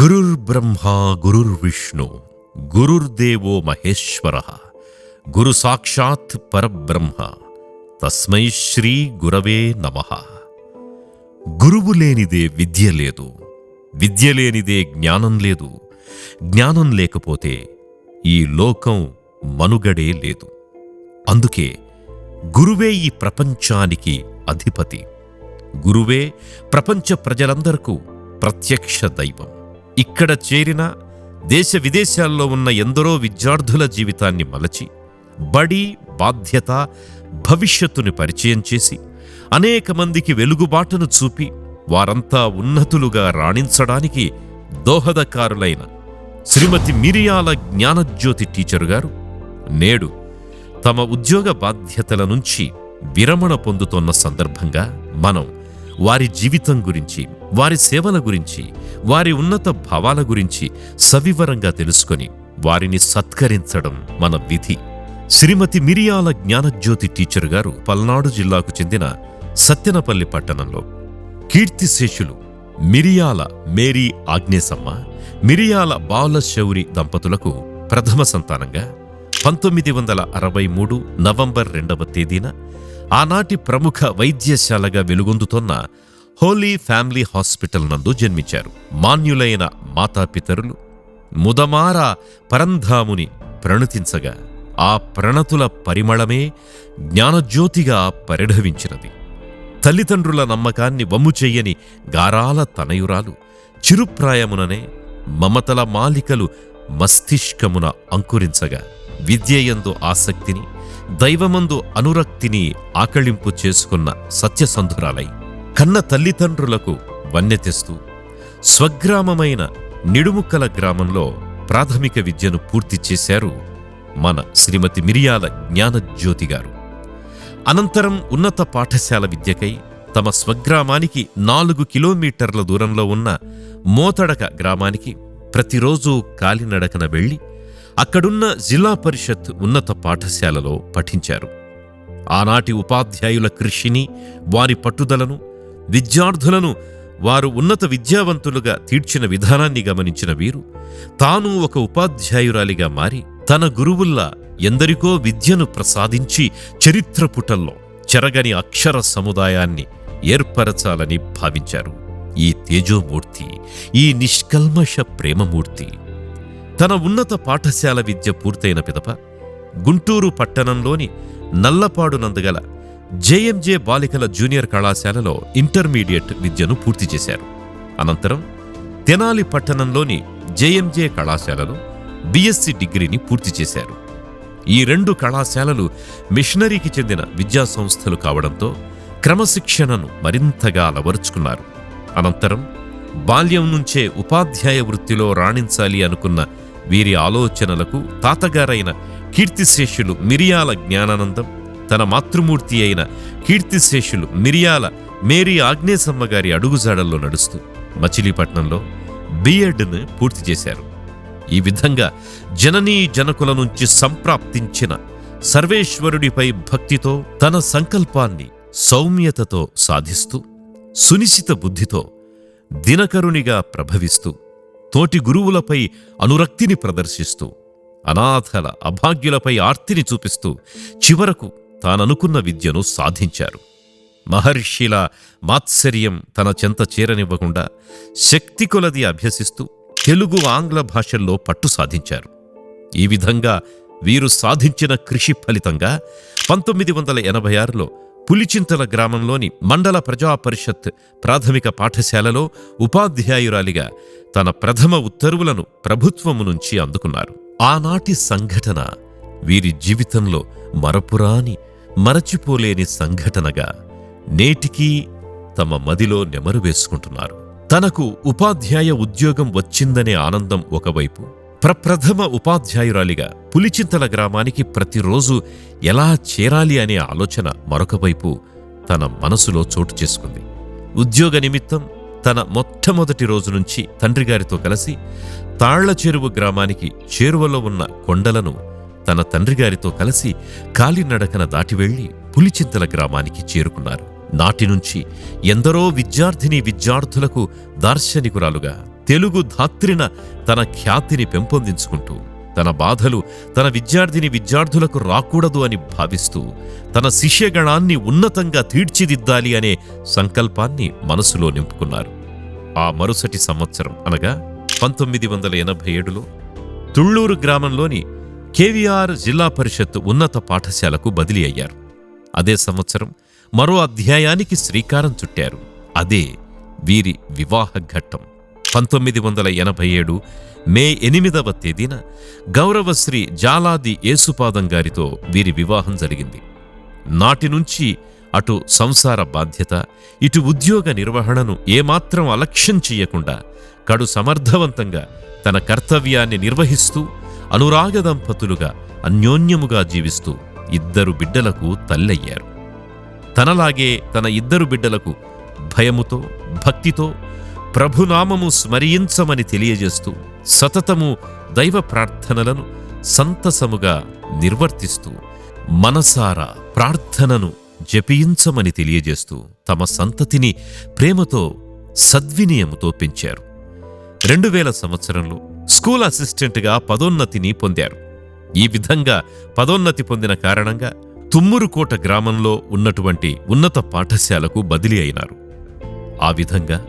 గురుర్బ్రహ్మ గురుర్విష్ణు గురుర్దేవో మహేశ్వర గురు సాక్షాత్ పరబ్రహ్మ తస్మై శ్రీ గురవే నమ. గురువు లేనిదే విద్య లేదు విద్య లేనిదే జ్ఞానం లేదు జ్ఞానం లేకపోతే ఈ లోకం మనుగడే లేదు. అందుకే గురువే ఈ ప్రపంచానికి అధిపతి గురువే ప్రపంచ ప్రజలందరకు ప్రత్యక్ష దైవం. ఇక్కడ చేరిన దేశ విదేశాల్లో ఉన్న ఎందరో విద్యార్థుల జీవితాన్ని మలచి బడి బాధ్యత భవిష్యత్తుని పరిచయం చేసి అనేక మందికి వెలుగుబాటును చూపి వారంతా ఉన్నతులుగా రాణించడానికి దోహదకారులైన శ్రీమతి మిరియాల జ్ఞానజ్యోతి టీచరు గారు నేడు తమ ఉద్యోగ బాధ్యతల నుంచి విరమణ పొందుతోన్న సందర్భంగా మనం వారి జీవితం గురించి వారి సేవల గురించి వారి ఉన్నత భావాల గురించి సవివరంగా తెలుసుకొని వారిని సత్కరించడం మన విధి. శ్రీమతి మిరియాల జ్ఞానజ్యోతి టీచర్ గారు పల్నాడు జిల్లాకు చెందిన సత్యనపల్లి పట్టణంలో కీర్తిశేషులు మిరియాల మేరీ ఆగ్నేసమ్మ మిరియాల బాలశౌరి దంపతులకు ప్రథమ సంతానంగా పంతొమ్మిది వందల అరవై మూడు నవంబర్ రెండవ తేదీన ఆనాటి ప్రముఖ వైద్యశాలగా వెలుగొందుతోన్న హోలీ ఫ్యామిలీ హాస్పిటల్ నందు జన్మించారు. మాన్యులైన మాతాపితరులు ముదమార పరంధాముని ప్రణతించగా ఆ ప్రణతుల పరిమళమే జ్ఞానజ్యోతిగా పరిఢవించినది తల్లిదండ్రుల నమ్మకాన్ని వమ్ము చెయ్యని గారాల తనయురాలు చిరుప్రాయముననే మమతల మాలికలు మస్తిష్కమున అంకురించగా విద్యయందు ఆసక్తిని దైవమందు అనురక్తిని ఆకళింపు చేసుకున్న సత్యసంధురాలై కన్న తల్లిదండ్రులకు వన్నె తెస్తూ స్వగ్రామమైన నిడుముక్కల గ్రామంలో ప్రాథమిక విద్యను పూర్తి చేశారు మన శ్రీమతి మిరియాల జ్ఞానజ్యోతి గారు. అనంతరం ఉన్నత పాఠశాల విద్యకై తమ స్వగ్రామానికి నాలుగు కిలోమీటర్ల దూరంలో ఉన్న మోతడక గ్రామానికి ప్రతిరోజు కాలినడకన వెళ్ళి అక్కడున్న జిల్లా పరిషత్ ఉన్నత పాఠశాలలో పఠించారు. ఆనాటి ఉపాధ్యాయుల కృషిని వారి పట్టుదలను విద్యార్థులను వారు ఉన్నత విద్యావంతులుగా తీర్చిన విధానాన్ని గమనించిన వీరు తాను ఒక ఉపాధ్యాయురాలిగా మారి తన గురువుల్లా ఎందరికో విద్యను ప్రసాదించి చరిత్ర పుటల్లో చెరగని అక్షర సముదాయాన్ని ఏర్పరచాలని భావించారు. ఈ తేజోమూర్తి ఈ నిష్కల్మష ప్రేమమూర్తి తన ఉన్నత పాఠశాల విద్య పూర్తయిన పిదప గుంటూరు పట్టణంలోని నల్లపాడు నందుగల జేఎంజే బాలికల జూనియర్ కళాశాలలో ఇంటర్మీడియట్ విద్యను పూర్తి చేశారు. అనంతరం తెనాలి పట్టణంలోని జేఎంజే కళాశాలలో బిఎస్సి డిగ్రీని పూర్తి చేశారు. ఈ రెండు కళాశాలలు మిషనరీకి చెందిన విద్యా సంస్థలు కావడంతో క్రమశిక్షణను మరింతగా అలవరుచుకున్నారు. అనంతరం బాల్యం నుంచే ఉపాధ్యాయ వృత్తిలో రాణించాలి అనుకున్న వీరి ఆలోచనలకు తాతగారైన కీర్తిశేషులు మిరియాల జ్ఞానానందం తన మాతృమూర్తి అయిన కీర్తిశేషులు మిరియాల మేరీ ఆగ్నేసమ్మ గారి అడుగుజాడల్లో నడుస్తూ మచిలీపట్నంలో బిఎడ్ను పూర్తి చేశారు. ఈ విధంగా జననీ జనకుల నుంచి సంప్రాప్తించిన సర్వేశ్వరుడిపై భక్తితో తన సంకల్పాన్ని సౌమ్యతతో సాధిస్తూ సునిశిత బుద్ధితో దినకరునిగా ప్రభవిస్తూ తోటి గురువులపై అనురక్తిని ప్రదర్శిస్తూ అనాథల అభాగ్యులపై ఆర్తిని చూపిస్తూ చివరకు తాననుకున్న విద్యను సాధించారు. మహర్షిల మాత్సర్యం తన చెంత చేరనివ్వకుండా శక్తి కొలది అభ్యసిస్తూ తెలుగు ఆంగ్ల భాషల్లో పట్టు సాధించారు. ఈ విధంగా వీరు సాధించిన కృషి ఫలితంగా పంతొమ్మిది వందల ఎనభై ఆరులో పులిచింతల గ్రామంలోని మండల ప్రజా పరిషత్ ప్రాథమిక పాఠశాలలో ఉపాధ్యాయురాలిగా తన ప్రథమ ఉత్తర్వులను ప్రభుత్వము నుంచి అందుకున్నారు. ఆనాటి సంఘటన వీరి జీవితంలో మరపురాని మరచిపోలేని సంఘటనగా నేటికీ తమ మదిలో నెమరు వేసుకుంటున్నారు. తనకు ఉపాధ్యాయ ఉద్యోగం వచ్చిందనే ఆనందం ఒకవైపు ప్రప్రథమ ఉపాధ్యాయురాలిగా పులిచింతల గ్రామానికి ప్రతిరోజు ఎలా చేరాలి అనే ఆలోచన మరొకవైపు తన మనసులో చోటు చేసుకుంది. ఉద్యోగ నిమిత్తం తన మొట్టమొదటి రోజు నుంచి తండ్రిగారితో కలిసి తాళ్ళ చెరువు గ్రామానికి చేరువలో ఉన్న కొండలను తన తండ్రిగారితో కలిసి కాలినడకన దాటి వెళ్ళి పులిచింతల గ్రామానికి చేరుకున్నారు. నాటి నుంచి ఎందరో విద్యార్థిని విద్యార్థులకు దార్శనికురాలుగా తెలుగు ధాత్రిన తన ఖ్యాతిని పెంపొందించుకుంటూ తన బాధలు తన విద్యార్థిని విద్యార్థులకు రాకూడదు అని భావిస్తూ తన శిష్యగణాన్ని ఉన్నతంగా తీర్చిదిద్దాలి అనే సంకల్పాన్ని మనసులో నింపుకున్నారు. ఆ మరుసటి సంవత్సరం అనగా పంతొమ్మిది వందల ఎనభై ఏడులో తుళ్ళూరు గ్రామంలోని కేవీఆర్ జిల్లా పరిషత్ ఉన్నత పాఠశాలకు బదిలీ అయ్యారు. అదే సంవత్సరం మరో అధ్యాయానికి శ్రీకారం చుట్టారు. అదే వీరి వివాహ ఘట్టం. పంతొమ్మిది వందల ఎనభై ఏడు మే ఎనిమిదవ తేదీన గౌరవశ్రీ జాలాది యేసుపాదం గారితో వీరి వివాహం జరిగింది. నాటి నుంచి అటు సంసార బాధ్యత ఇటు ఉద్యోగ నిర్వహణను ఏమాత్రం అలక్ష్యం చెయ్యకుండా కడు సమర్థవంతంగా తన కర్తవ్యాన్ని నిర్వహిస్తూ అనురాగ దంపతులుగా అన్యోన్యముగా జీవిస్తూ ఇద్దరు బిడ్డలకు తల్లయ్యారు. తనలాగే తన ఇద్దరు బిడ్డలకు భయముతో భక్తితో ప్రభునామము స్మరించమని తెలియజేస్తూ సతతము దైవ ప్రార్థనలను సంతసముగా నిర్వర్తిస్తూ మనసారా ప్రార్థనను జపించమని తెలియజేస్తూ తమ సంతతిని ప్రేమతో సద్వినయముతో పెంచారు. రెండు వేల సంవత్సరంలో స్కూల్ అసిస్టెంట్గా పదోన్నతిని పొందారు. ఈ విధంగా పదోన్నతి పొందిన కారణంగా తుమ్మురుకోట గ్రామంలో ఉన్నటువంటి ఉన్నత పాఠశాలకు బదిలీ అయినారు. ఆ విధంగా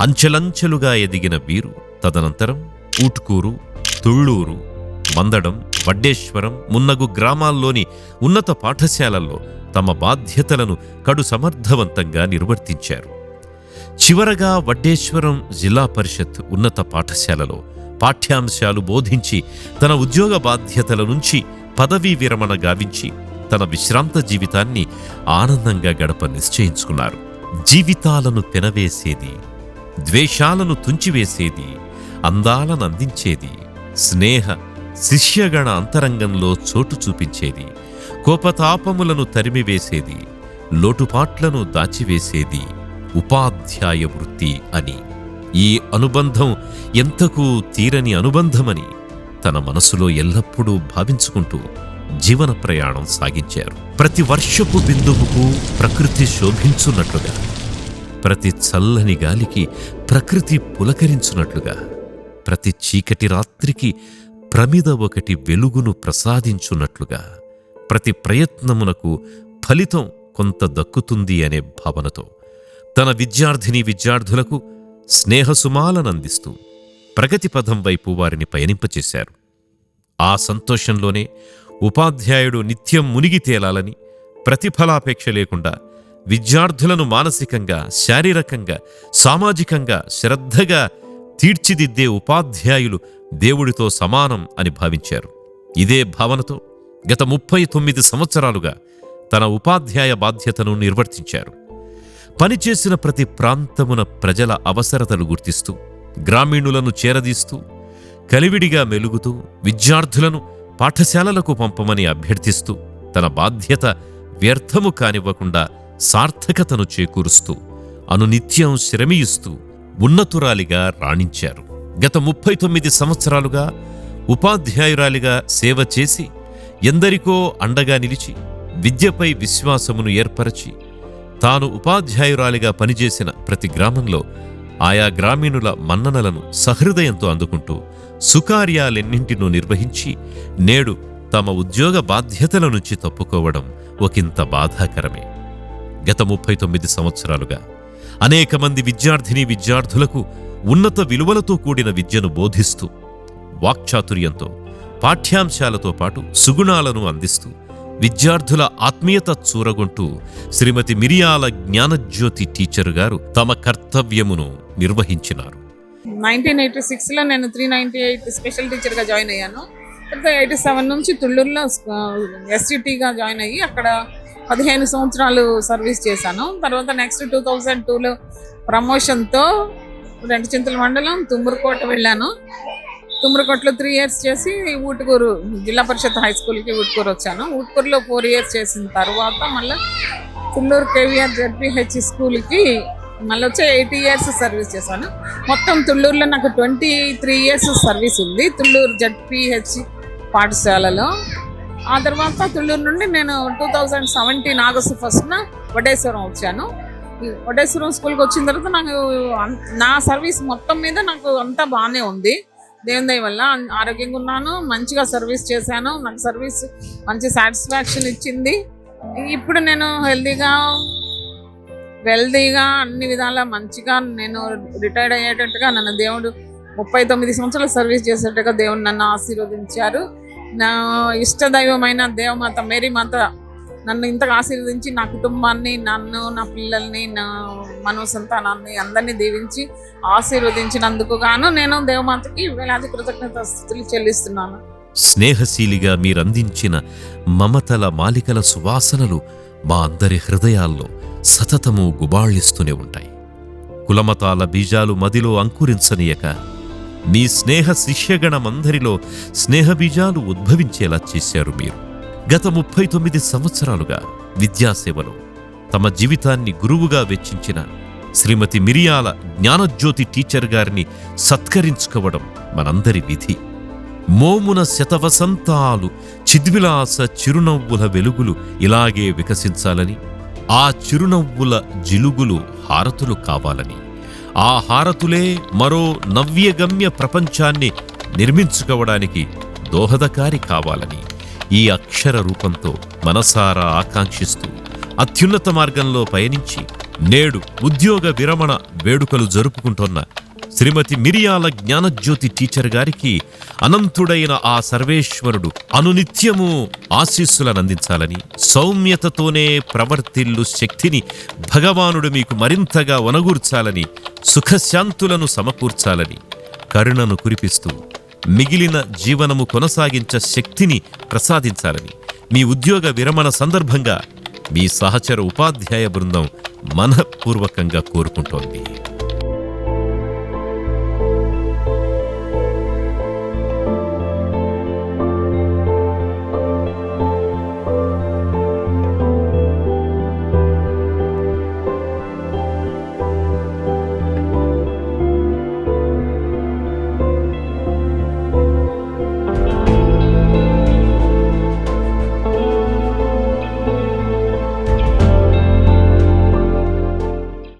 అంచెలంచెలుగా ఎదిగిన వీరు తదనంతరం ఊట్కూరు తుళ్ళూరు మందడం వడ్డేశ్వరం మున్నగు గ్రామాల్లోని ఉన్నత పాఠశాలల్లో తమ బాధ్యతలను కడు సమర్థవంతంగా నిర్వర్తించారు. చివరగా వడ్డేశ్వరం జిల్లా పరిషత్ ఉన్నత పాఠశాలలో పాఠ్యాంశాలు బోధించి తన ఉద్యోగ బాధ్యతల నుంచి పదవీ విరమణ గావించి తన విశ్రాంత జీవితాన్ని ఆనందంగా గడప నిశ్చయించుకున్నారు. జీవితాలను పెనవేసేది ద్వేషాలను తుంచివేసేది అందాలను అందించేది స్నేహ శిష్యగణ అంతరంగంలో చోటు చూపించేది. కోపతాపములను తరిమివేసేది. లోటుపాట్లను దాచివేసేది. ఉపాధ్యాయ వృత్తి అని. ఈ అనుబంధం ఎంతకు తీరని అనుబంధమని తన మనసులో ఎల్లప్పుడూ భావించుకుంటూ జీవన ప్రయాణం సాగించారు. ప్రతి వర్షపు బిందువుకు ప్రకృతి శోభించున్నట్లుగా ప్రతి చల్లని గాలికి ప్రకృతి పులకరించున్నట్లుగా ప్రతి చీకటి రాత్రికి ప్రమిద ఒకటి వెలుగును ప్రసాదించున్నట్లుగా ప్రతి ప్రయత్నమునకు ఫలితం కొంత దక్కుతుంది అనే భావనతో తన విద్యార్థిని విద్యార్థులకు స్నేహసుమాలనందిస్తూ ప్రగతి పథం వైపు వారిని పయనింపచేశారు. ఆ సంతోషంలోనే ఉపాధ్యాయుడు నిత్యం మునిగి తేలాలని ప్రతిఫలాపేక్ష లేకుండా విద్యార్థులను మానసికంగా శారీరకంగా సామాజికంగా శ్రద్ధగా తీర్చిదిద్దే ఉపాధ్యాయులు దేవుడితో సమానం అని భావించారు. ఇదే భావనతో గత ముప్పై తొమ్మిది సంవత్సరాలుగా తన ఉపాధ్యాయ బాధ్యతను నిర్వర్తించారు. పనిచేసిన ప్రతి ప్రాంతమున ప్రజల అవసరతలు గుర్తిస్తూ గ్రామీణులను చేరదీస్తూ కలివిడిగా మెలుగుతూ విద్యార్థులను పాఠశాలలకు పంపమని అభ్యర్థిస్తూ తన బాధ్యత వ్యర్థము కానివ్వకుండా సార్థకతను చేకూరుస్తూ అనునిత్యం శ్రమియిస్తూ ఉన్నతురాలిగా రాణించారు. గత ముప్పై తొమ్మిది సంవత్సరాలుగా ఉపాధ్యాయురాలిగా సేవ చేసి ఎందరికో అండగా నిలిచి విద్యపై విశ్వాసమును ఏర్పరచి తాను ఉపాధ్యాయురాలిగా పనిచేసిన ప్రతి గ్రామంలో ఆయా గ్రామీణుల మన్ననలను సహృదయంతో అందుకుంటూ సుకార్యాలెన్నింటినూ నిర్వహించి నేడు తమ ఉద్యోగ బాధ్యతల నుంచి తప్పుకోవడం ఒకంత బాధాకరమే. గత ముప్పై తొమ్మిది సంవత్సరాలుగా అనేక మంది విద్యార్థిని విద్యార్థులకు ఉన్నత విలువలతో కూడిన విద్యను బోధిస్తూ వాక్చాతుర్యంతో పాఠ్యాంశాలతో పాటు సుగుణాలను అందిస్తూ విద్యార్థుల ఆత్మీయత చూరగొంటూ శ్రీమతి మిరియాల జ్ఞానజ్యోతి టీచర్ గారు తమ కర్తవ్యమును నిర్వహించినారు. నైన్టీన్ ఎయిటీ సిక్స్లో నేను త్రీ నైంటీ ఎయిట్ స్పెషల్ టీచర్గా జాయిన్ అయ్యాను. తర్వాత ఎయిటీ సెవెన్ నుంచి తుళ్ళూరులో ఎస్సిటీగా జాయిన్ అయ్యి అక్కడ పదిహేను సంవత్సరాలు సర్వీస్ చేశాను. తర్వాత నెక్స్ట్ టూ థౌజండ్ టూలో ప్రమోషన్తో రెండు చింతల మండలం తుమ్మరుకోట వెళ్ళాను. తుమ్మూరుకోటలో త్రీ ఇయర్స్ చేసి ఊటుకూరు జిల్లా పరిషత్ హై స్కూల్కి ఊటుకూరు వచ్చాను. ఊటుకూరులో ఫోర్ ఇయర్స్ చేసిన తర్వాత మళ్ళీ తుళ్ళూరు కేవీఆర్ జడ్పిహెచ్ స్కూల్కి మళ్ళీ వచ్చి ఎయిటీ ఇయర్స్ సర్వీస్ చేశాను. మొత్తం తుళ్ళూరులో నాకు ట్వంటీ త్రీ ఇయర్స్ సర్వీస్ ఉంది. తుళ్ళూరు జడ్పిహెచ్ పాఠశాలలో ఆ తర్వాత తుళ్ళూరు నుండి నేను టూ థౌజండ్ సెవెంటీన్ ఆగస్టు ఫస్ట్న వడేశ్వరం వచ్చాను. వడేశ్వరం స్కూల్కి వచ్చిన తర్వాత నాకు నా సర్వీస్ మొత్తం మీద నాకు అంతా బాగానే ఉంది. దేవుని దయ వల్ల ఆరోగ్యంగా ఉన్నాను మంచిగా సర్వీస్ చేశాను నాకు సర్వీస్ మంచి సాటిస్ఫాక్షన్ ఇచ్చింది. ఇప్పుడు నేను హెల్తీగా వెల్దీగా అన్ని విధాలా మంచిగా నేను రిటైర్డ్ అయ్యేటట్టుగా నన్ను దేవుడు ముప్పై తొమ్మిది సంవత్సరాలు సర్వీస్ చేసేట్టుగా దేవుడు నన్ను ఆశీర్వదించారు. నా ఇష్ట దైవమైన దేవమాత మేరీ మాత నన్ను ఇంతగా ఆశీర్వదించి నా కుటుంబాన్ని నన్ను నా పిల్లల్ని నా మనో సంతానాన్ని అందరినీ దీవించి ఆశీర్వదించినందుకు గాను నేను దేవమాతకి వేలాది కృతజ్ఞత స్థుతులు చెల్లిస్తున్నాను. స్నేహశీలిగా మీరందించిన మమతల మాలికల సువాసనలు మా అందరి హృదయాల్లో సతతము గుబాళిస్తూనే ఉంటాయి. కులమతాల బీజాలు మదిలో అంకురించనీయక మీ స్నేహ శిష్యగణమందరిలో స్నేహబీజాలు ఉద్భవించేలా చేశారు మీరు. గత ముప్పై తొమ్మిది సంవత్సరాలుగా విద్యాసేవలో తమ జీవితాన్ని గురువుగా వెచ్చించిన శ్రీమతి మిరియాల జ్ఞానజ్యోతి టీచర్ గారిని సత్కరించుకోవడం మనందరి విధి. మోమున శతవసంతాలు చిద్విలాస చిరునవ్వుల వెలుగులు ఇలాగే వికసించాలని ఆ చిరునవ్వుల జిలుగులు హారతులు కావాలని ఆ హారతులే మరో నవ్యగమ్య ప్రపంచాన్ని నిర్మించుకోవడానికి దోహదకారి కావాలని ఈ అక్షర రూపంతో మనసారా ఆకాంక్షిస్తూ అత్యున్నత మార్గంలో పయనించి నేడు ఉద్యోగ విరమణ వేడుకలు జరుపుకుంటున్న శ్రీమతి మిరియాల జ్ఞానజ్యోతి టీచర్ గారికి అనంతుడైన ఆ సర్వేశ్వరుడు అనునిత్యము ఆశీస్సులనందించాలని సౌమ్యతతోనే ప్రవర్తిల్లు శక్తిని భగవానుడు మీకు మరింతగా వనగూర్చాలని సుఖశాంతులను సమకూర్చాలని కరుణను కురిపిస్తూ మిగిలిన జీవనము కొనసాగించ శక్తిని ప్రసాదించాలని మీ ఉద్యోగ విరమణ సందర్భంగా మీ సహచర ఉపాధ్యాయ బృందం మనఃపూర్వకంగా కోరుకుంటోంది.